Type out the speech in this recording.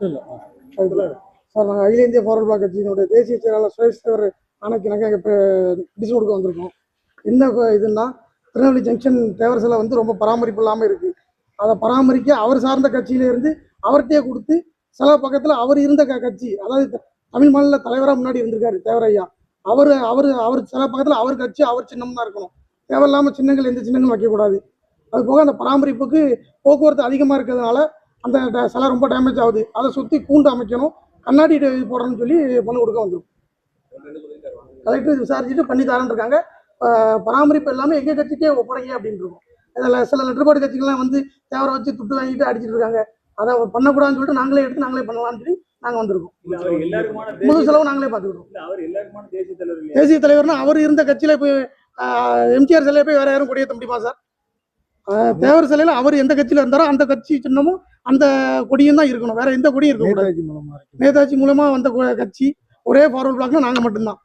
Sir நாங்கள் அகில இந்திய ஃபார்வர்ட் பிளாக் கட்சியினுடைய தேசிய செயலாளர் சுரேஷ் தேவர் ஆணைக்கு நாங்கள் இப்போ பிடிச்சு கொடுக்க வந்திருக்கோம். என்ன இதுன்னா திருநெல்வேலி ஜங்ஷன் தேவர் சிலை வந்து ரொம்ப பராமரிப்பு இல்லாமல் இருக்குது அதை பராமரிக்க அவர் சார்ந்த கட்சியிலேருந்து அவர்கிட்டயே கொடுத்து சில பக்கத்தில் அவர் இருந்த க கட்சி அதாவது தமிழ் மாநில தலைவராக முன்னாடி இருந்திருக்காரு தேவரையா அவர் அவர் அவர் சில பக்கத்தில் அவர் கட்சி அவர் சின்னம் தான் இருக்கணும். தேவையில்லாமல் சின்னங்கள் எந்த சின்னங்களும் வைக்கக்கூடாது. அது போக அந்த பராமரிப்புக்கு போக்குவரத்து அதிகமாக இருக்கிறதுனால அந்த சிலை ரொம்ப டேமேஜ் ஆகுது. அதை சுற்றி கூண்டு அமைக்கணும். கண்ணாடி போடணும்னு சொல்லி மனு கொடுக்க வந்திருக்கும் கலெக்டர் விசாரிச்சுட்டு பண்ணி தரேன் இருக்காங்க. அஹ் பராமரிப்பு எல்லாமே எங்கள் கட்சிக்கே ஒப்படைங்க இருக்கும். இதில் சில லெட்டர்பாடு கட்சிகள்லாம் வந்து தேவரை வச்சு துட்டு வாங்கிட்டு அடிச்சிட்டு இருக்காங்க. அதை பண்ணக்கூடாதுன்னு சொல்லிட்டு நாங்களே எடுத்து நாங்களே பண்ணலாம்னு சொல்லி நாங்கள் வந்திருக்கோம். முழு செலவு நாங்களே பார்த்துக்கிட்டோம் தேசிய தலைவர்னா அவர் இருந்த கட்சியில போய் எம்ஜிஆர் சிலையை போய் வேற யாரும் கொடியேற்ற முடியுமா சார்? தேவர் சிலையில அவர் எந்த கட்சியில இருந்தாரோ அந்த கட்சி சின்னமும் அந்த கொடியும் தான் இருக்கணும். வேற எந்த கொடியும் இருக்கக்கூடாது. நேதாஜி மூலமா இருக்கு நேதாஜி மூலமா வந்த கட்சி ஒரே ஃபார்வர்ட் பிளாக்னா நாங்க மட்டும்தான்.